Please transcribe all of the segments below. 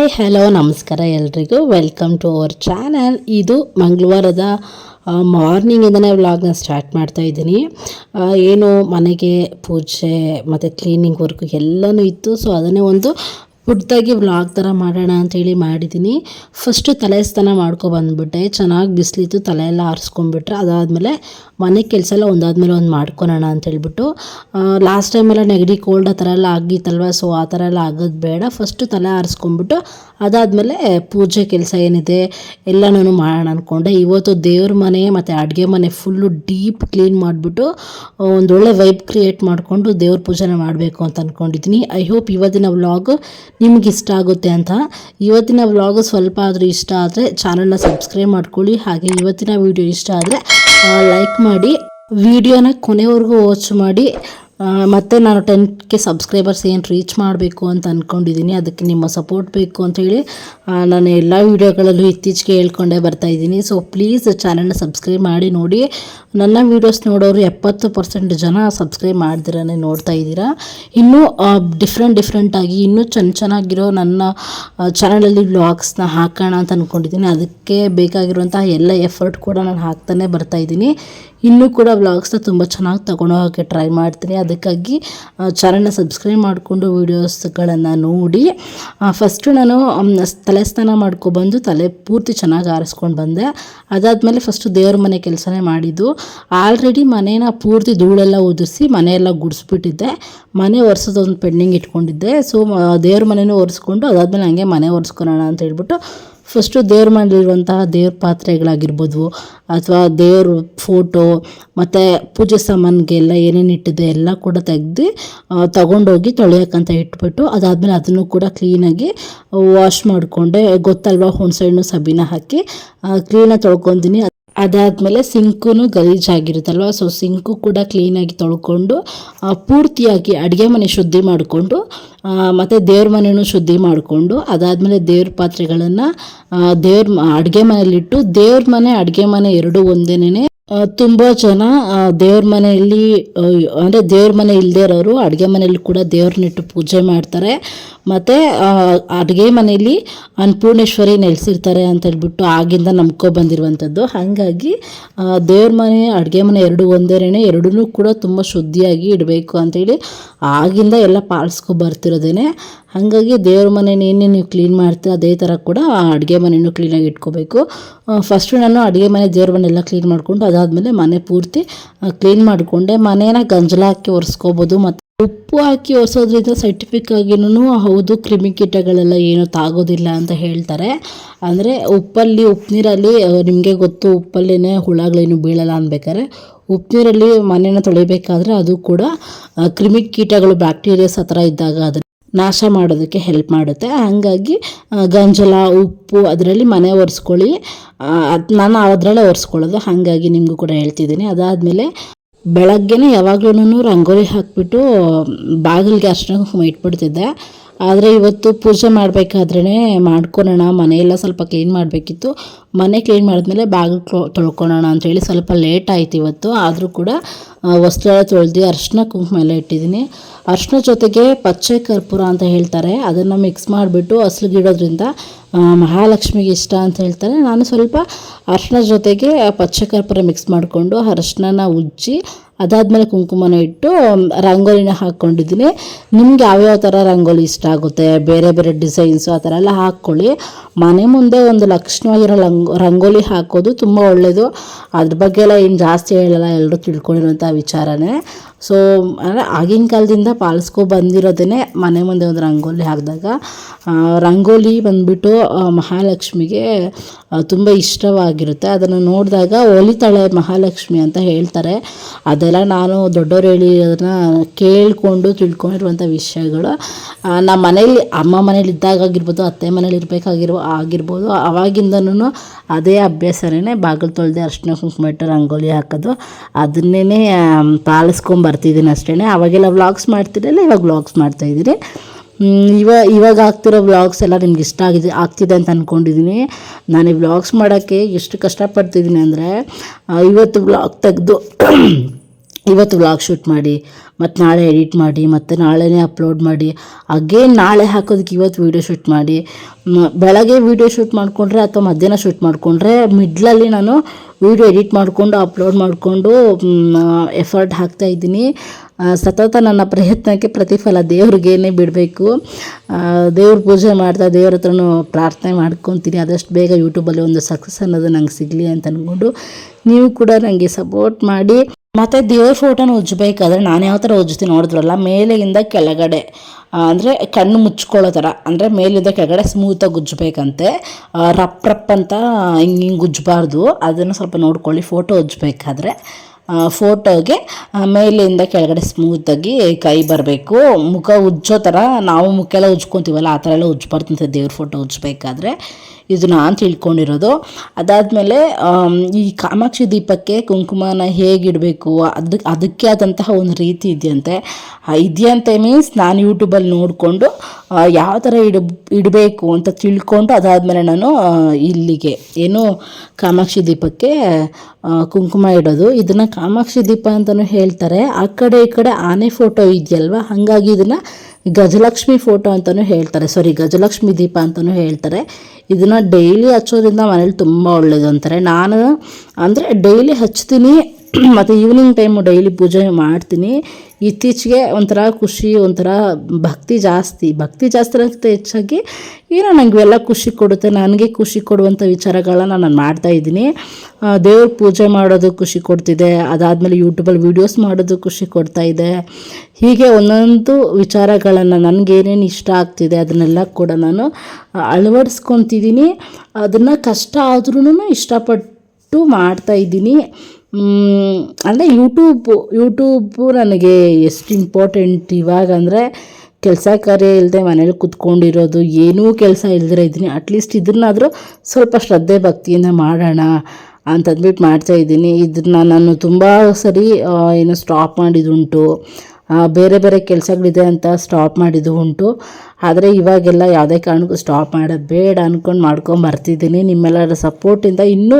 Hi hello ನಮಸ್ಕಾರ ಎಲ್ರಿಗೂ. Welcome to our channel ಇದು ಮಂಗಳವಾರದ ಮಾರ್ನಿಂಗಿಂದನೇ ವ್ಲಾಗ್ನ ಸ್ಟಾರ್ಟ್ ಮಾಡ್ತಾ ಇದ್ದೀನಿ. ಏನು ಮನೆಗೆ ಪೂಜೆ ಮತ್ತು ಕ್ಲೀನಿಂಗ್ ವರ್ಕ್ ಎಲ್ಲನೂ ಇತ್ತು. ಸೊ ಅದನ್ನೇ ಒಂದು ಪುಟ್ಟದಾಗಿ ವ್ಲಾಗ್ ಥರ ಮಾಡೋಣ ಅಂಥೇಳಿ ಮಾಡಿದ್ದೀನಿ ಫಸ್ಟು ತಲೆ ಸ್ನಾನ ಮಾಡ್ಕೊ ಬಂದ್ಬಿಟ್ಟೆ. ಚೆನ್ನಾಗಿ ಬಿಸಿಲಿತ್ತು ತಲೆ ಎಲ್ಲ ಆರಿಸ್ಕೊಂಡ್ಬಿಟ್ರೆ. ಅದಾದಮೇಲೆ ಮನೆ ಕೆಲಸ ಎಲ್ಲ ಒಂದಾದ್ಮೇಲೆ ಒಂದು ಮಾಡ್ಕೊಳೋಣ ಅಂತ ಹೇಳ್ಬಿಟ್ಟು ಲಾಸ್ಟ್ ಟೈಮೆಲ್ಲ ನೆಗಡಿ ಕೋಲ್ಡ್ ಆ ಥರ ಎಲ್ಲ ಆಗಿತ್ತಲ್ವ ಸೊ ಆ ಥರ ಎಲ್ಲ ಆಗೋದು ಬೇಡ. ಫಸ್ಟು ತಲೆ ಆರಿಸ್ಕೊಂಡ್ಬಿಟ್ಟು, ಅದಾದಮೇಲೆ ಪೂಜೆ ಕೆಲಸ ಏನಿದೆ ಎಲ್ಲನೂ ಮಾಡೋಣ ಅಂದ್ಕೊಂಡೆ ಇವತ್ತು ದೇವ್ರ ಮನೆ ಮತ್ತು ಅಡುಗೆ ಮನೆ ಫುಲ್ಲು ಡೀಪ್ ಕ್ಲೀನ್ ಮಾಡಿಬಿಟ್ಟು ಒಂದೊಳ್ಳೆ ವೈಬ್ ಕ್ರಿಯೇಟ್ ಮಾಡಿಕೊಂಡು ದೇವ್ರ ಪೂಜೆನ ಮಾಡಬೇಕು ಅಂತ ಅಂದ್ಕೊಂಡಿದ್ದೀನಿ ಐ ಹೋಪ್ ಇವತ್ತಿನ ವ್ಲಾಗ್ ನಿಮ್ಗೆ ಇಷ್ಟ ಆಗುತ್ತೆ ಅಂತ. ಇವತ್ತಿನ ವ್ಲಾಗು ಸ್ವಲ್ಪ ಆದರೂ ಇಷ್ಟ ಆದರೆ ಚಾನಲ್ನ ಸಬ್ಸ್ಕ್ರೈಬ್ ಮಾಡ್ಕೊಳ್ಳಿ. ಹಾಗೆ ಇವತ್ತಿನ ವಿಡಿಯೋ ಇಷ್ಟ ಆದರೆ ಲೈಕ್ ಮಾಡಿ. ವಿಡಿಯೋನ ಕೊನೆವರೆಗೂ ವಾಚ್ ಮಾಡಿ. ಮತ್ತೆ ನಾನು ಟೆನ್ ಕೆ ಸಬ್ಸ್ಕ್ರೈಬರ್ಸ್ ಏನು ರೀಚ್ ಮಾಡಬೇಕು ಅಂತ ಅಂದ್ಕೊಂಡಿದ್ದೀನಿ ಅದಕ್ಕೆ ನಿಮ್ಮ ಸಪೋರ್ಟ್ ಬೇಕು ಅಂಥೇಳಿ ನಾನು ಎಲ್ಲ ವೀಡಿಯೋಗಳಲ್ಲೂ ಇತ್ತೀಚೆಗೆ ಹೇಳ್ಕೊಂಡೇ ಬರ್ತಾಯಿದ್ದೀನಿ ಸೊ ಪ್ಲೀಸ್ ಚಾನಲ್ನ ಸಬ್ಸ್ಕ್ರೈಬ್ ಮಾಡಿ, ನೋಡಿ. ನನ್ನ ವೀಡಿಯೋಸ್ ನೋಡೋರು ಎಪ್ಪತ್ತು ಪರ್ಸೆಂಟ್ ಜನ ಸಬ್ಸ್ಕ್ರೈಬ್ ಮಾಡ್ದಿರಾನೆ ನೋಡ್ತಾ ಇದ್ದೀರಾ. ಇನ್ನೂ ಡಿಫ್ರೆಂಟ್ ಡಿಫ್ರೆಂಟಾಗಿ ಇನ್ನೂ ಚೆನ್ನ ಚೆನ್ನಾಗಿರೋ ನನ್ನ ಚಾನಲಲ್ಲಿ ವ್ಲಾಗ್ಸ್ನ ಹಾಕೋಣ ಅಂತ ಅಂದ್ಕೊಂಡಿದ್ದೀನಿ ಅದಕ್ಕೆ ಬೇಕಾಗಿರುವಂತಹ ಎಲ್ಲ ಎಫರ್ಟ್ ಕೂಡ ನಾನು ಹಾಕ್ತಾನೆ ಬರ್ತಾ ಇದ್ದೀನಿ. ಇನ್ನೂ ಕೂಡ ವ್ಲಾಗ್ಸ್ನ ತುಂಬ ಚೆನ್ನಾಗಿ ತಗೊಂಡು ಹೋಗೋಕ್ಕೆ ಟ್ರೈ ಮಾಡ್ತೀನಿ. ಅದಕ್ಕಾಗಿ ಚಾನಲ್ನ ಸಬ್ಸ್ಕ್ರೈಬ್ ಮಾಡಿಕೊಂಡು ವೀಡಿಯೋಸ್ಗಳನ್ನು ನೋಡಿ. ಫಸ್ಟು ನಾನು ತಲೆ ಸ್ನಾನ ಮಾಡ್ಕೊಬಂದು ತಲೆ ಪೂರ್ತಿ ಚೆನ್ನಾಗಿ ಆರಿಸ್ಕೊಂಡು ಬಂದೆ. ಅದಾದಮೇಲೆ ಫಸ್ಟು ದೇವ್ರ ಮನೆ ಕೆಲಸನೇ ಮಾಡಿದ್ದು. ಆಲ್ರೆಡಿ ಮನೇನ ಪೂರ್ತಿ ಧೂಳೆಲ್ಲ ಉದುರಿಸಿ ಮನೆಯೆಲ್ಲ ಗುಡಿಸ್ಬಿಟ್ಟಿದ್ದೆ. ಮನೆ ಒರೆಸೋದೊಂದು ಪೆಂಡಿಂಗ್ ಇಟ್ಕೊಂಡಿದ್ದೆ. ಸೊ ದೇವ್ರ ಮನೆನೂ ಒರೆಸ್ಕೊಂಡು ಅದಾದಮೇಲೆ ಹಂಗೆ ಮನೆ ಒರೆಸ್ಕೊಳೋಣ ಅಂತ ಹೇಳ್ಬಿಟ್ಟು ಫಸ್ಟು ದೇವ್ರ ಮನೇಲಿರುವಂತಹ ದೇವ್ರ ಪಾತ್ರೆಗಳಾಗಿರ್ಬೋದು ಅಥವಾ ದೇವ್ರ ಫೋಟೋ ಮತ್ತು ಪೂಜೆ ಸಾಮಾನಿಗೆಲ್ಲ ಏನೇನು ಇಟ್ಟಿದೆ ಎಲ್ಲ ಕೂಡ ತೆಗ್ದು ತೊಗೊಂಡೋಗಿ ತೊಳೆಯೋಕ್ಕಂತ ಇಟ್ಬಿಟ್ಟು ಅದಾದಮೇಲೆ ಅದನ್ನು ಕೂಡ ಕ್ಲೀನಾಗಿ ವಾಶ್ ಮಾಡಿಕೊಂಡೆ. ಗೊತ್ತಲ್ವಾ ಹುಣಸೆಹಣ್ಣು ಸಬೀನ ಹಾಕಿ. ಕ್ಲೀನಾಗಿ ತೊಳ್ಕೊತೀನಿ ಅದಾದಮೇಲೆ ಸಿಂಕು ಗಲೀಜಾಗಿರುತ್ತಲ್ವ? ಸೊ ಸಿಂಕು ಕೂಡ ಕ್ಲೀನಾಗಿ ತೊಳ್ಕೊಂಡು ಪೂರ್ತಿಯಾಗಿ ಅಡುಗೆ ಮನೆ ಶುದ್ಧಿ ಮಾಡಿಕೊಂಡು ಮತ್ತು ದೇವ್ರ ಮನೆಯೂ ಶುದ್ಧಿ ಮಾಡಿಕೊಂಡು, ಅದಾದಮೇಲೆ ದೇವ್ರ ಪಾತ್ರೆಗಳನ್ನು ದೇವ್ರ ಅಡುಗೆ ಮನೆಯಲ್ಲಿಟ್ಟು ದೇವ್ರ ಮನೆ, ಅಡುಗೆ ಮನೆ ಎರಡೂ ಒಂದೇನೇ ತುಂಬ ಜನ ದೇವ್ರ ಮನೆಯಲ್ಲಿ ಅಂದರೆ ದೇವ್ರ ಮನೆ ಇಲ್ಲದೇ ಇರೋರು ಅಡುಗೆ ಮನೆಯಲ್ಲಿ ಕೂಡ ದೇವ್ರನ್ನಿಟ್ಟು ಪೂಜೆ ಮಾಡ್ತಾರೆ. ಮತ್ತು ಅಡುಗೆ ಮನೆಯಲ್ಲಿ ಅನ್ನಪೂರ್ಣೇಶ್ವರಿ ನೆಲೆಸಿರ್ತಾರೆ ಅಂತ ಹೇಳ್ಬಿಟ್ಟು ಆಗಿಂದ ನಂಬ್ಕೊ ಬಂದಿರುವಂಥದ್ದು. ಹಾಗಾಗಿ ಆ, ದೇವ್ರ ಮನೆ ಅಡುಗೆ ಮನೆ ಎರಡು ಒಂದೇನೆ ಎರಡೂ ಕೂಡ ತುಂಬ ಶುದ್ಧಿಯಾಗಿ ಇಡಬೇಕು ಅಂತೇಳಿ ಆಗಿಂದ ಎಲ್ಲ ಪಾಲಿಸ್ಕೊ ಬರ್ತಿರೋದೇನೆ. ಹಾಗಾಗಿ ದೇವ್ರ ಮನೇನ ಏನೇ ನೀವು ಕ್ಲೀನ್ ಮಾಡ್ತೀರ ಅದೇ ಥರ ಕೂಡ ಅಡುಗೆ ಮನೆಯೂ ಕ್ಲೀನಾಗಿ ಇಟ್ಕೋಬೇಕು. ಫಸ್ಟು ನಾನು ಅಡುಗೆ ಮನೆ ದೇವ್ರ ಮನೆ ಎಲ್ಲ ಕ್ಲೀನ್ ಮಾಡಿಕೊಂಡು ಅದಾದಮೇಲೆ ಮನೆ ಪೂರ್ತಿ ಕ್ಲೀನ್ ಮಾಡಿಕೊಂಡೆ. ಮನೇನ ಗಂಜಲ ಹಾಕಿ ಒರೆಸ್ಕೋಬೋದು ಮತ್ತು ಉಪ್ಪು ಹಾಕಿ ಒರೆಸೋದ್ರಿಂದ ಸೈಂಟಿಫಿಕ್ ಆಗಿನೂ ಹೌದು, ಕ್ರಿಮಿಕೀಟಗಳೆಲ್ಲ ಏನು ತಾಗೋದಿಲ್ಲ ಅಂತ ಹೇಳ್ತಾರೆ. ಅಂದರೆ ಉಪ್ಪಲ್ಲಿ ಉಪ್ಪು ನೀರಲ್ಲಿ ನಿಮಗೆ ಗೊತ್ತು ಉಪ್ಪಲ್ಲೇ ಹುಳಗಳೇನು ಬೀಳಲ್ಲ ಅನ್ಬೇಕಾದ್ರೆ ಉಪ್ಪು ನೀರಲ್ಲಿ ಮನೇನ ತೊಳಿಬೇಕಾದ್ರೆ ಅದು ಕೂಡ ಕ್ರಿಮಿಕೀಟಗಳು, ಬ್ಯಾಕ್ಟೀರಿಯಾಸ್ ಹತ್ರ ಇದ್ದಾಗ ಅದನ್ನು ನಾಶ ಮಾಡೋದಕ್ಕೆ ಹೆಲ್ಪ್ ಮಾಡುತ್ತೆ. ಹಾಗಾಗಿ ಗಂಜಲ, ಉಪ್ಪು ಅದರಲ್ಲಿ ಮನೆ ಒರೆಸ್ಕೊಳ್ಳಿ. ನಾನು ಅದರಲ್ಲೇ ಒರೆಸ್ಕೊಳ್ಳೋದು. ಹಾಗಾಗಿ ನಿಮಗೂ ಕೂಡ ಹೇಳ್ತಿದ್ದೀನಿ. ಅದಾದಮೇಲೆ ಬೆಳಗ್ಗೆನೇ ಯಾವಾಗ್ಲೂ ರಂಗೋಲಿ ಹಾಕ್ಬಿಟ್ಟು ಬಾಗಿಲಿಗೆ ಅಷ್ಟು ಇಟ್ಬಿಡ್ತಿದ್ದೆ. ಆದರೆ ಇವತ್ತು ಪೂಜೆ ಮಾಡಬೇಕಾದ್ರೇ ಮಾಡ್ಕೊಳೋಣ. ಮನೆಯೆಲ್ಲ ಸ್ವಲ್ಪ ಕ್ಲೀನ್ ಮಾಡಬೇಕಿತ್ತು. ಮನೆ ಕ್ಲೀನ್ ಮಾಡಿದ್ಮೇಲೆ ಬಾಗಿಲು ತೊಳ್ಕೊಳೋಣ ಅಂಥೇಳಿ ಸ್ವಲ್ಪ ಲೇಟ್ ಆಯ್ತು ಇವತ್ತು. ಆದರೂ ಕೂಡ ವಸ್ತ್ರ ತೊಳೆದು ಅರ್ಶಿನ ಕುಂಕುಮ ಎಲ್ಲ ಇಟ್ಟಿದ್ದೀನಿ. ಅರ್ಶಿನ ಜೊತೆಗೆ ಪಚ್ಚೆ ಕರ್ಪೂರ ಅಂತ ಹೇಳ್ತಾರೆ. ಅದನ್ನು ಮಿಕ್ಸ್ ಮಾಡಿಬಿಟ್ಟು ಹಸ್ಲಿಗಿಡೋದ್ರಿಂದ ಗಿಡೋದ್ರಿಂದ ಮಹಾಲಕ್ಷ್ಮಿಗೆ ಇಷ್ಟ ಅಂತ ಹೇಳ್ತಾರೆ. ನಾನು ಸ್ವಲ್ಪ ಅರ್ಶಿನ ಜೊತೆಗೆ ಪಚ್ಚೆ ಕರ್ಪೂರ ಮಿಕ್ಸ್ ಮಾಡಿಕೊಂಡು ಅರ್ಶಿನ ಉಜ್ಜಿ ಅದಾದಮೇಲೆ ಕುಂಕುಮನ ಇಟ್ಟು ರಂಗೋಲಿನ ಹಾಕ್ಕೊಂಡಿದ್ದೀನಿ. ನಿಮ್ಗೆ ಯಾವ್ಯಾವ ಥರ ರಂಗೋಲಿ ಇಷ್ಟ ಆಗುತ್ತೆ? ಬೇರೆ ಬೇರೆ ಡಿಸೈನ್ಸು ಆ ಥರ ಎಲ್ಲ ಹಾಕ್ಕೊಳ್ಳಿ. ಮನೆ ಮುಂದೆ ಒಂದು ಲಕ್ಷಣವಾಗಿರೋ ರಂಗ್ ರಂಗೋಲಿ ಹಾಕೋದು ತುಂಬ ಒಳ್ಳೆಯದು ಅದ್ರ ಬಗ್ಗೆ ಎಲ್ಲ ಏನು ಜಾಸ್ತಿ ಹೇಳಲ್ಲ ಎಲ್ಲರೂ ತಿಳ್ಕೊಂಡಿರುವಂಥ ವಿಚಾರನೇ. ಸೊ ಅಂದರೆ ಆಗಿನ ಕಾಲದಿಂದ ಪಾಲಿಸ್ಕೊ ಬಂದಿರೋದೇ ಮನೆ ಮುಂದೆ ಒಂದು ರಂಗೋಲಿ ಹಾಕಿದಾಗ ರಂಗೋಲಿ ಬಂದ್ಬಿಟ್ಟು ಮಹಾಲಕ್ಷ್ಮಿಗೆ ತುಂಬ ಇಷ್ಟವಾಗಿರುತ್ತೆ. ಅದನ್ನು ನೋಡಿದಾಗ ಒಲಿತಾಳೆ ಮಹಾಲಕ್ಷ್ಮಿ ಅಂತ ಹೇಳ್ತಾರೆ. ಅದೆಲ್ಲ ನಾನು ದೊಡ್ಡವ್ರು ಹೇಳಿರೋದನ್ನ ಕೇಳಿಕೊಂಡು ತಿಳ್ಕೊಂಡಿರುವಂಥ ವಿಷಯಗಳು. ನಮ್ಮ ಮನೇಲಿ ಅಮ್ಮ ಮನೇಲಿ ಇದ್ದಾಗ ಆಗಿರ್ಬೋದು, ಅತ್ತೆ ಮನೇಲಿ ಇರಬೇಕಾಗಿರೋ ಆಗಿರ್ಬೋದು ಅವಾಗಿಂದನೂ ಅದೇ ಅಭ್ಯಾಸನೇ ಬಾಗಿಲು ತೊಳೆದೇ ಅರ್ಶಿನ ಕುಂಕುಮ ಇಟ್ಟು ರಂಗೋಲಿ ಹಾಕೋದು. ಅದನ್ನೇ ಪಾಲಿಸ್ಕೊಂಡು ಬರ್ತಿದ್ದೀನಿ ಅಷ್ಟೇ ಅವಾಗೆಲ್ಲ ವ್ಲಾಗ್ಸ್ ಮಾಡ್ತಿರಲಿಲ್ಲ ಇವಾಗ ವ್ಲಾಗ್ಸ್ ಮಾಡ್ತಾಯಿದ್ದೀರಿ ಇವಾಗ ಇವಾಗ ಆಗ್ತಿರೋ ವ್ಲಾಗ್ಸ್ ಎಲ್ಲ ನಿಮ್ಗೆ ಇಷ್ಟ ಆಗಿದೆ, ಆಗ್ತಿದೆ ಅಂತ ಅಂದ್ಕೊಂಡಿದ್ದೀನಿ ನಾನು ಈ ವ್ಲಾಗ್ಸ್ ಮಾಡೋಕ್ಕೆ ಎಷ್ಟು ಕಷ್ಟಪಡ್ತಿದ್ದೀನಿ ಅಂದರೆ ಇವತ್ತು ವ್ಲಾಗ್ ತೆಗೆದು ಇವತ್ತು ವ್ಲಾಗ್ ಶೂಟ್ ಮಾಡಿ, ಮತ್ತು ನಾಳೆ ಎಡಿಟ್ ಮಾಡಿ, ಮತ್ತು ನಾಳೆನೇ ಅಪ್ಲೋಡ್ ಮಾಡಿ ಅಗೇನ್ ನಾಳೆ ಹಾಕೋದಕ್ಕೆ ಇವತ್ತು ವೀಡಿಯೋ ಶೂಟ್ ಮಾಡಿ. ಬೆಳಗ್ಗೆ ವೀಡಿಯೋ ಶೂಟ್ ಮಾಡಿಕೊಂಡ್ರೆ ಅಥವಾ ಮಧ್ಯಾಹ್ನ ಶೂಟ್ ಮಾಡಿಕೊಂಡ್ರೆ ಮಿಡ್ಲಲ್ಲಿ ನಾನು ವೀಡಿಯೋ ಎಡಿಟ್ ಮಾಡಿಕೊಂಡು ಅಪ್ಲೋಡ್ ಮಾಡಿಕೊಂಡು ಎಫರ್ಟ್ ಹಾಕ್ತಾ ಇದ್ದೀನಿ. ಸತತ ನನ್ನ ಪ್ರಯತ್ನಕ್ಕೆ ಪ್ರತಿಫಲ ದೇವ್ರಿಗೇನೆ ಬಿಡಬೇಕು. ದೇವ್ರ ಪೂಜೆ ಮಾಡ್ತಾ ದೇವ್ರ ಹತ್ರನೂ ಪ್ರಾರ್ಥನೆ ಮಾಡ್ಕೊತೀನಿ. ಆದಷ್ಟು ಬೇಗ ಯೂಟ್ಯೂಬಲ್ಲಿ ಒಂದು ಸಕ್ಸಸ್ ಅನ್ನೋದು ನಂಗೆ ಸಿಗಲಿ ಅಂತ ಅಂದ್ಕೊಂಡು ನೀವು ಕೂಡ ನನಗೆ ಸಪೋರ್ಟ್ ಮಾಡಿ. ಮತ್ತು ದೇವ್ರ ಫೋಟೋನ ಉಜ್ಜಬೇಕಾದ್ರೆ ನಾನು ಯಾವ ಥರ ಉಜ್ಜ್ತೀನಿ ನೋಡಿದ್ರಲ್ಲ, ಮೇಲೆಯಿಂದ ಕೆಳಗಡೆ ಅಂದರೆ ಕಣ್ಣು ಮುಚ್ಕೊಳ್ಳೋ ಥರ ಅಂದರೆ ಮೇಲಿಂದ ಕೆಳಗಡೆ ಸ್ಮೂತಾಗಿ ಉಜ್ಜಬೇಕಂತೆ. ರಪ್ ರಪ್ ಅಂತ ಹಿಂಗೆ ಹಿಂಗೆ ಉಜ್ಜಬಾರ್ದು, ಅದನ್ನು ಸ್ವಲ್ಪ ನೋಡ್ಕೊಳ್ಳಿ ಫೋಟೋ ಉಜ್ಜಬೇಕಾದ್ರೆ. ಫೋಟೋಗೆ ಮೇಲಿಂದ ಕೆಳಗಡೆ ಸ್ಮೂತಾಗಿ ಕೈ ಬರಬೇಕು. ಮುಖ ಉಜ್ಜೋ ಥರ ನಾವು ಮುಖ ಎಲ್ಲ ಉಜ್ಕೊತೀವಲ್ಲ, ಆ ಥರ ಎಲ್ಲ ಅಂತ ದೇವ್ರ ಫೋಟೋ ಉಜ್ಜಬೇಕಾದ್ರೆ. ಇದು ಅಂತ ತಿಳ್ಕೊಂಡಿರೋದು. ಅದಾದಮೇಲೆ ಈ ಕಾಮಾಕ್ಷಿ ದೀಪಕ್ಕೆ ಕುಂಕುಮನ ಹೇಗಿಡಬೇಕು ಅದಕ್ಕೆ ಅದಕ್ಕೆ ಆದಂತಹ ಒಂದು ರೀತಿ ಇದೆಯಂತೆ. ಇದೆಯಂತೆ ಮೀನ್ಸ್ ನಾನು ಯೂಟ್ಯೂಬಲ್ಲಿ ನೋಡಿಕೊಂಡು ಯಾವ ಥರ ಇಡ, ಇಡಬೇಕು ಅಂತ ತಿಳ್ಕೊಂಡು ಅದಾದಮೇಲೆ ನಾನು ಇಲ್ಲಿಗೆ, ಏನು ಕಾಮಾಕ್ಷಿ ದೀಪಕ್ಕೆ ಕುಂಕುಮ ಇಡೋದು. ಇದನ್ನು ಕಾಮಾಕ್ಷಿ ದೀಪ ಅಂತಲೂ ಹೇಳ್ತಾರೆ. ಆ ಕಡೆ ಈ ಕಡೆ ಆನೆ ಫೋಟೋ ಇದೆಯಲ್ವ? ಹಾಗಾಗಿ ಇದನ್ನು ಗಜಲಕ್ಷ್ಮಿ ಫೋಟೋ ಅಂತಲೂ ಹೇಳ್ತಾರೆ. ಸಾರಿ ಗಜಲಕ್ಷ್ಮಿ ದೀಪ ಅಂತಲೂ ಹೇಳ್ತಾರೆ. ಇದನ್ನು ಡೈಲಿ ಹಚ್ಚೋದ್ರಿಂದ ಮನೇಲಿ ತುಂಬ ಒಳ್ಳೆಯದು ಅಂತಾರೆ. ನಾನು ಅಂದರೆ ಡೈಲಿ ಹಚ್ತೀನಿ ಮತ್ತು ಈವ್ನಿಂಗ್ ಟೈಮು ಡೈಲಿ ಪೂಜೆ ಮಾಡ್ತೀನಿ. ಇತ್ತೀಚೆಗೆ ಒಂಥರ ಖುಷಿ, ಒಂಥರ ಭಕ್ತಿ ಜಾಸ್ತಿ. ಭಕ್ತಿ ಜಾಸ್ತಿ ಅಂತ ಹೆಚ್ಚಾಗಿ ಏನೋ ನನಗೆ ಇವೆಲ್ಲ ಖುಷಿ ಕೊಡುತ್ತೆ. ನನಗೆ ಖುಷಿ ಕೊಡುವಂಥ ವಿಚಾರಗಳನ್ನ ನಾನು ಮಾಡ್ತಾ ಇದ್ದೀನಿ. ದೇವ್ರ ಪೂಜೆ ಮಾಡೋದು ಖುಷಿ ಕೊಡ್ತಿದೆ. ಅದಾದಮೇಲೆ ಯೂಟ್ಯೂಬಲ್ಲಿ ವೀಡಿಯೋಸ್ ಮಾಡೋದು ಖುಷಿ ಕೊಡ್ತಾ ಇದೆ. ಹೀಗೆ ಒಂದೊಂದು ವಿಚಾರಗಳನ್ನು ನನಗೇನೇನು ಇಷ್ಟ ಆಗ್ತಿದೆ ಅದನ್ನೆಲ್ಲ ಕೂಡ ನಾನು ಅಳವಡಿಸ್ಕೊತಿದ್ದೀನಿ. ಅದನ್ನು ಕಷ್ಟ ಆದ್ರೂ ಇಷ್ಟಪಟ್ಟು ಮಾಡ್ತಾ ಇದ್ದೀನಿ. ಅಂದರೆ ಯೂಟ್ಯೂಬು ಯೂಟ್ಯೂಬು ನನಗೆ ಎಷ್ಟು ಇಂಪಾರ್ಟೆಂಟ್ ಇವಾಗ ಅಂದರೆ ಕೆಲಸ ಕಾರ್ಯ ಇಲ್ಲದೆ ಮನೇಲಿ ಕುತ್ಕೊಂಡಿರೋದು, ಏನೂ ಕೆಲಸ ಇಲ್ಲದೇ ಇದ್ದೀನಿ. ಅಟ್ಲೀಸ್ಟ್ ಇದನ್ನಾದರೂ ಸ್ವಲ್ಪ ಶ್ರದ್ಧೆ ಭಕ್ತಿಯಿಂದ ಮಾಡೋಣ ಅಂತಂದ್ಬಿಟ್ಟು ಮಾಡ್ತಾ ಇದ್ದೀನಿ. ಇದನ್ನ ನಾನು ತುಂಬ ಸರಿ ಏನು ಸ್ಟಾಪ್ ಮಾಡಿದುಂಟು ಬೇರೆ ಬೇರೆ ಕೆಲಸಗಳಿದೆ ಅಂತ ಸ್ಟಾಪ್ ಮಾಡಿದ್ದು ಉಂಟು. ಆದರೆ ಇವಾಗೆಲ್ಲ ಯಾವುದೇ ಕಾರಣಕ್ಕೂ ಸ್ಟಾಪ್ ಮಾಡೋದು ಬೇಡ ಅಂದ್ಕೊಂಡು ಮಾಡ್ಕೊಂಡು ಬರ್ತಿದ್ದೀನಿ. ನಿಮ್ಮೆಲ್ಲರ ಸಪೋರ್ಟಿಂದ ಇನ್ನೂ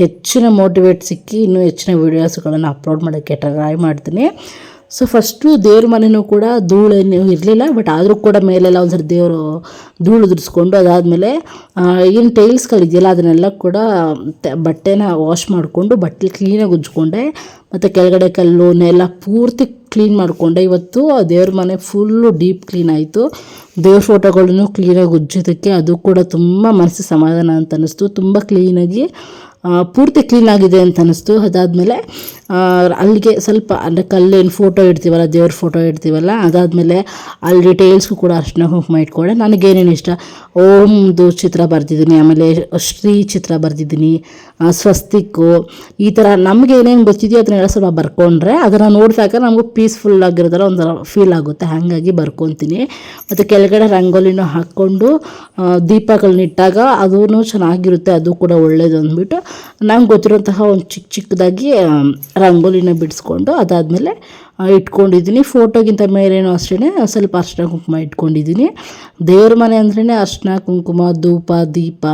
ಹೆಚ್ಚಿನ ಮೋಟಿವೇಟ್ ಸಿಕ್ಕಿ ಇನ್ನೂ ಹೆಚ್ಚಿನ ವೀಡಿಯೋಸ್ಗಳನ್ನು ಅಪ್ಲೋಡ್ ಮಾಡೋಕ್ಕೆ ಟ್ರೈ ಮಾಡ್ತೀನಿ. ಸೊ ಫಸ್ಟು ದೇವ್ರ ಮನೆಯೂ ಕೂಡ ಧೂಳೇನು ಇರಲಿಲ್ಲ ಬಟ್ ಆದರೂ ಕೂಡ ಮೇಲೆಲ್ಲ ಒಂದ್ಸರಿ ದೇವರು ಧೂಳು ಉದುರಿಸ್ಕೊಂಡು ಅದಾದಮೇಲೆ ಏನು ಟೈಲ್ಸ್ಗಳಿದೆಯಲ್ಲ ಅದನ್ನೆಲ್ಲ ಕೂಡ ಬಟ್ಟೆನ ವಾಶ್ ಮಾಡಿಕೊಂಡು ಬಟ್ಟೆ ಕ್ಲೀನಾಗಿ ಉಜ್ಕೊಂಡೆ. ಮತ್ತು ಕೆಳಗಡೆ ಕಲ್ಲು, ನೆಲ ಪೂರ್ತಿ ಕ್ಲೀನ್ ಮಾಡಿಕೊಂಡೆ. ಇವತ್ತು ದೇವ್ರ ಮನೆ ಫುಲ್ಲು ಡೀಪ್ ಕ್ಲೀನ್ ಆಯಿತು. ದೇವ್ರ ಫೋಟೋಗಳನ್ನು ಕ್ಲೀನಾಗಿ ಉಜ್ಜೋದಕ್ಕೆ ಅದು ಕೂಡ ತುಂಬ ಮನಸ್ಸು ಸಮಾಧಾನ ಅಂತ ಅನ್ನಿಸ್ತು. ತುಂಬ ಕ್ಲೀನಾಗಿ ಪೂರ್ತಿ ಕ್ಲೀನ್ ಆಗಿದೆ ಅಂತ ಅನ್ನಿಸ್ತು. ಅದಾದಮೇಲೆ ಅಲ್ಲಿಗೆ ಸ್ವಲ್ಪ ಅಂದರೆ ಕಲ್ಲೇನು ಫೋಟೋ ಇಡ್ತೀವಲ್ಲ, ದೇವ್ರ ಫೋಟೋ ಇಡ್ತೀವಲ್ಲ, ಅದಾದಮೇಲೆ ಅಲ್ಲಿ ಡಿಟೇಲ್ಸ್ಗೂ ಕೂಡ ಅರ್ಶಿನ ಕುಂಕುಮ ಇಟ್ಕೊಂಡೆ. ನನಗೇನೇನು ಇಷ್ಟ? ಓಮ್ದು ಚಿತ್ರ ಬರೆದಿದ್ದೀನಿ, ಆಮೇಲೆ ಶ್ರೀ ಚಿತ್ರ ಬರೆದಿದ್ದೀನಿ ಸ್ವಸ್ತಿಕ್ಕು ಈ ಥರ ನಮ್ಗೆ ಏನೇನು ಗೊತ್ತಿದೆಯೋ ಅದನ್ನೆಲ್ಲ ಸ್ವಲ್ಪ ಬರ್ಕೊಂಡ್ರೆ ಅದನ್ನು ನೋಡಿದಾಗ ನಮಗೂ ಪೀಸ್ಫುಲ್ ಆಗಿರೋದಲ್ಲ ಒಂಥರ ಫೀಲ್ ಆಗುತ್ತೆ. ಹಾಗಾಗಿ ಬರ್ಕೊತೀನಿ. ಮತ್ತು ಕೆಳಗಡೆ ರಂಗೋಲಿನ ಹಾಕ್ಕೊಂಡು ದೀಪಗಳನ್ನಿಟ್ಟಾಗ ದೀಪಗಳನ್ನ ಇಟ್ಟಾಗ ಅದೂ ಚೆನ್ನಾಗಿರುತ್ತೆ. ಅದು ಕೂಡ ಒಳ್ಳೇದು ಅಂದ್ಬಿಟ್ಟು. ನಂಗೆ ಗೊತ್ತಿರೋಂತಹ ಒಂದು ಚಿಕ್ಕ ಚಿಕ್ಕದಾಗಿ ರಂಗೋಲಿನ ಬಿಡಿಸ್ಕೊಂಡು ಅದಾದಮೇಲೆ ಇಟ್ಕೊಂಡಿದ್ದೀನಿ. ಫೋಟೋಗಿಂತ ಮೇಲೇನು ಅಷ್ಟೇ ಸ್ವಲ್ಪ ಅರ್ಶಿನ ಕುಂಕುಮ ಇಟ್ಕೊಂಡಿದ್ದೀನಿ. ದೇವ್ರ ಮನೆ ಅಂದ್ರೇ ಅರ್ಶಿನ ಕುಂಕುಮ ಧೂಪ ದೀಪ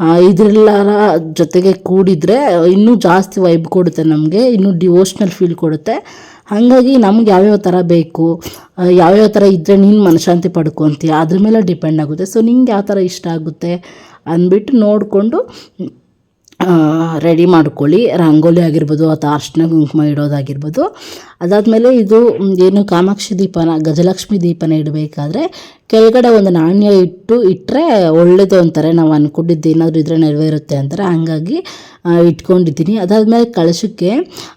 ಆ, ಇದರೆಲ್ಲರ ಜೊತೆಗೆ ಕೂಡಿದರೆ ಇನ್ನೂ ಜಾಸ್ತಿ ವೈಬ್ ಕೊಡುತ್ತೆ ನಮಗೆ. ಇನ್ನೂ ಡಿವೋಷ್ನಲ್ ಫೀಲ್ ಕೊಡುತ್ತೆ. ಹಾಗಾಗಿ ನಮ್ಗೆ ಯಾವ್ಯಾವ ಥರ ಬೇಕು ಯಾವ್ಯಾವ ಥರ ಇದ್ದರೆ ನೀನು ಮನಶಾಂತಿ ಪಡ್ಕೊತೀಯ, ಅದ್ರ ಮೇಲೆ ಡಿಪೆಂಡ್ ಆಗುತ್ತೆ. ಸೊ ನಿಂಗೆ ಯಾವ ಥರ ಇಷ್ಟ ಆಗುತ್ತೆ ಅಂದ್ಬಿಟ್ಟು ನೋಡಿಕೊಂಡು ರೆಡಿ ಮಾಡ್ಕೊಳ್ಳಿ. ರಂಗೋಲಿ ಆಗಿರ್ಬೋದು ಅಥವಾ ಅರ್ಶಿನ ಕುಂಕುಮ ಇಡೋದಾಗಿರ್ಬೋದು. ಅದಾದಮೇಲೆ ಇದು, ಏನು ಕಾಮಾಕ್ಷಿ ದೀಪನ, ಗಜಲಕ್ಷ್ಮಿ ದೀಪನ ಇಡಬೇಕಾದ್ರೆ ಕೆಳಗಡೆ ಒಂದು ನಾಣ್ಯ ಇಟ್ಟು ಇಟ್ಟರೆ ಒಳ್ಳೇದು ಅಂತಾರೆ. ನಾವು ಅಂದ್ಕೊಂಡಿದ್ದು ಏನಾದರೂ ಇದ್ರೆ ನೆರವೇರುತ್ತೆ ಅಂತಾರೆ. ಹಂಗಾಗಿ ಇಟ್ಕೊಂಡಿದ್ದೀನಿ. ಅದಾದಮೇಲೆ ಕಳಶಕ್ಕೆ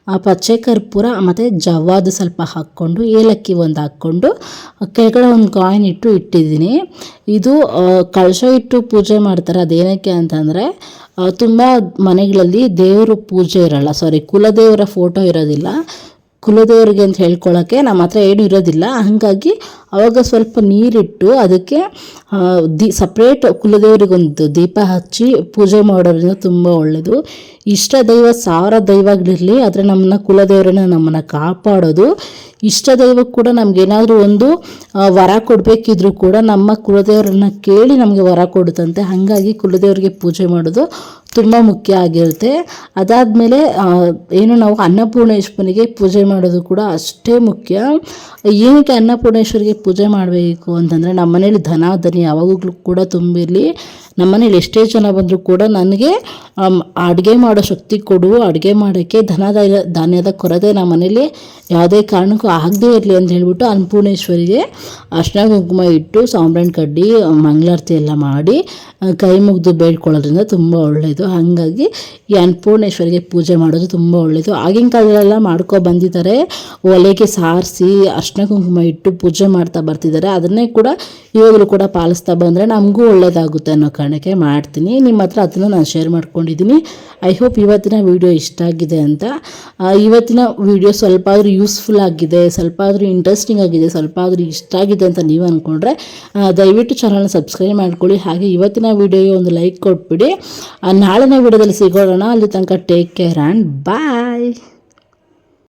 ಆ, ಪಚ್ಚೆ ಕರ್ಪೂರ ಮತ್ತು ಜವಾದು ಸ್ವಲ್ಪ ಹಾಕ್ಕೊಂಡು ಏಲಕ್ಕಿ ಒಂದು ಹಾಕ್ಕೊಂಡು ಕೆಳಗಡೆ ಒಂದು ಕಾಯಿನ್ ಇಟ್ಟು ಇಟ್ಟಿದ್ದೀನಿ. ಇದು ಕಳಶ ಇಟ್ಟು ಪೂಜೆ ಮಾಡ್ತಾರೆ. ಅದೇನಕ್ಕೆ ಅಂತಂದರೆ ತುಂಬ ಮನೆಗಳಲ್ಲಿ ದೇವರು ಪೂಜೆ ಇರಲ್ಲ. ಸಾರಿ ಕುಲದೇವರ ಫೋಟೋ ಇರೋದಿಲ್ಲ. ಕುಲದೇವರಿಗೆ ಅಂತ ಹೇಳ್ಕೊಳ್ಳೋಕ್ಕೆ ನಮ್ಮ ಹತ್ರ ಏನು ಇರೋದಿಲ್ಲ. ಹಾಗಾಗಿ ಅವಾಗ ಸ್ವಲ್ಪ ನೀರಿಟ್ಟು ಅದಕ್ಕೆ ದಿ ಸಪ್ರೇಟ್ ಕುಲದೇವರಿಗೊಂದು ದೀಪ ಹಚ್ಚಿ ಪೂಜೆ ಮಾಡೋದ್ರಿಂದ ತುಂಬ ಒಳ್ಳೆಯದು ಇಷ್ಟ ದೈವ ಸಾವಿರ ದೈವಗಳಿರಲಿ, ಆದರೆ ನಮ್ಮನ್ನ ಕುಲದೇವರನ್ನ ನಮ್ಮನ್ನು ಕಾಪಾಡೋದು. ಇಷ್ಟ ದೈವ ಕೂಡ ನಮಗೇನಾದರೂ ಒಂದು ವರ ಕೊಡಬೇಕಿದ್ರೂ ಕೂಡ ನಮ್ಮ ಕುಲದೇವರನ್ನ ಕೇಳಿ ನಮಗೆ ವರ ಕೊಡುತ್ತಂತೆ. ಹಾಗಾಗಿ ಕುಲದೇವರಿಗೆ ಪೂಜೆ ಮಾಡೋದು ತುಂಬ ಮುಖ್ಯ ಆಗಿರುತ್ತೆ. ಅದಾದಮೇಲೆ ಏನು ನಾವು ಅನ್ನಪೂರ್ಣೇಶ್ವರನಿಗೆ ಪೂಜೆ ಮಾಡೋದು ಕೂಡ ಅಷ್ಟೇ ಮುಖ್ಯ. ಏನಕ್ಕೆ ಅನ್ನಪೂರ್ಣೇಶ್ವರಿಗೆ ಪೂಜೆ ಮಾಡಬೇಕು ಅಂತಂದರೆ, ನಮ್ಮ ಮನೇಲಿ ಧನ, ಧನಿ ಯಾವಾಗಲೂ ಕೂಡ ತುಂಬಿರಲಿ. ನಮ್ಮ ಮನೇಲಿ ಎಷ್ಟೇ ಜನ ಬಂದರೂ ಕೂಡ ನನಗೆ ಅಡುಗೆ ಮಾಡೋ ಶಕ್ತಿ ಕೊಡು, ಅಡುಗೆ ಮಾಡೋಕ್ಕೆ ಧನ ಧಾನ್ಯದ ಕೊರತೆ ನಮ್ಮ ಮನೇಲಿ ಯಾವುದೇ ಕಾರಣಕ್ಕೂ ಆಗದೇ ಇರಲಿ ಅಂತ ಹೇಳಿಬಿಟ್ಟು ಅನ್ನಪೂರ್ಣೇಶ್ವರಿಗೆ ಅರ್ಶನ ಕುಂಕುಮ ಇಟ್ಟು, ಸಾಂಬ್ರಾಣಿ ಕಡ್ಡಿ, ಮಂಗಳಾರತಿ ಎಲ್ಲ ಮಾಡಿ, ಕೈ ಮುಗಿದು ಬೇಡ್ಕೊಳ್ಳೋದ್ರಿಂದ ತುಂಬ ಒಳ್ಳೆಯದು ಹಾಗಾಗಿ ಈ ಅನ್ನಪೂರ್ಣೇಶ್ವರಿಗೆ ಪೂಜೆ ಮಾಡೋದು ತುಂಬ ಒಳ್ಳೆಯದು ಆಗಿನ ಕಾಲದಲ್ಲೆಲ್ಲ ಮಾಡ್ಕೊ ಬಂದಿದ್ದಾರೆ. ಒಲೆಗೆ ಸಾರಿಸಿ ಅರ್ಶಿನ ಕುಂಕುಮ ಇಟ್ಟು ಪೂಜೆ ಮಾಡ್ತಾ ಬರ್ತಿದ್ದಾರೆ. ಅದನ್ನೇ ಕೂಡ ಇವಾಗಲೂ ಕೂಡ ಪಾಲಿಸ್ತಾ ಬಂದರೆ ನಮಗೂ ಒಳ್ಳೆಯದಾಗುತ್ತೆ ಅನ್ನೋ ಕಾರಣಕ್ಕೆ ಮಾಡ್ತೀನಿ. ನಿಮ್ಮ ಹತ್ರ ಅದನ್ನು ನಾನು ಶೇರ್ ಮಾಡ್ಕೊಂಡಿದ್ದೀನಿ. ಐ ಹೋಪ್ ಇವತ್ತಿನ ವಿಡಿಯೋ ಇಷ್ಟ ಆಗಿದೆ ಅಂತ. ಇವತ್ತಿನ ವಿಡಿಯೋ ಸ್ವಲ್ಪ ಆದರೂ ಯೂಸ್ಫುಲ್ ಆಗಿದೆ ಸ್ವಲ್ಪ ಆದರೂ ಇಂಟ್ರೆಸ್ಟಿಂಗ್ ಆಗಿದೆ ಸ್ವಲ್ಪ ಆದರೂ ಇಷ್ಟ ಆಗಿದೆ ಅಂತ ನೀವು ಅಂದ್ಕೊಂಡ್ರೆ ದಯವಿಟ್ಟು ಚಾನಲ್ನ ಸಬ್ಸ್ಕ್ರೈಬ್ ಮಾಡ್ಕೊಳ್ಳಿ. ಹಾಗೆ ಇವತ್ತಿನ ವಿಡಿಯೋಗೆ ಒಂದು ಲೈಕ್ ಕೊಟ್ಬಿಡಿ. ಆ, ನಾಳಿನ ವಿಡಿಯೋದಲ್ಲಿ ಸಿಗೋಣ ಅಲ್ಲಿ ತನಕ ಟೇಕ್ ಕೇರ್ ಆ್ಯಂಡ್ ಬಾಯ್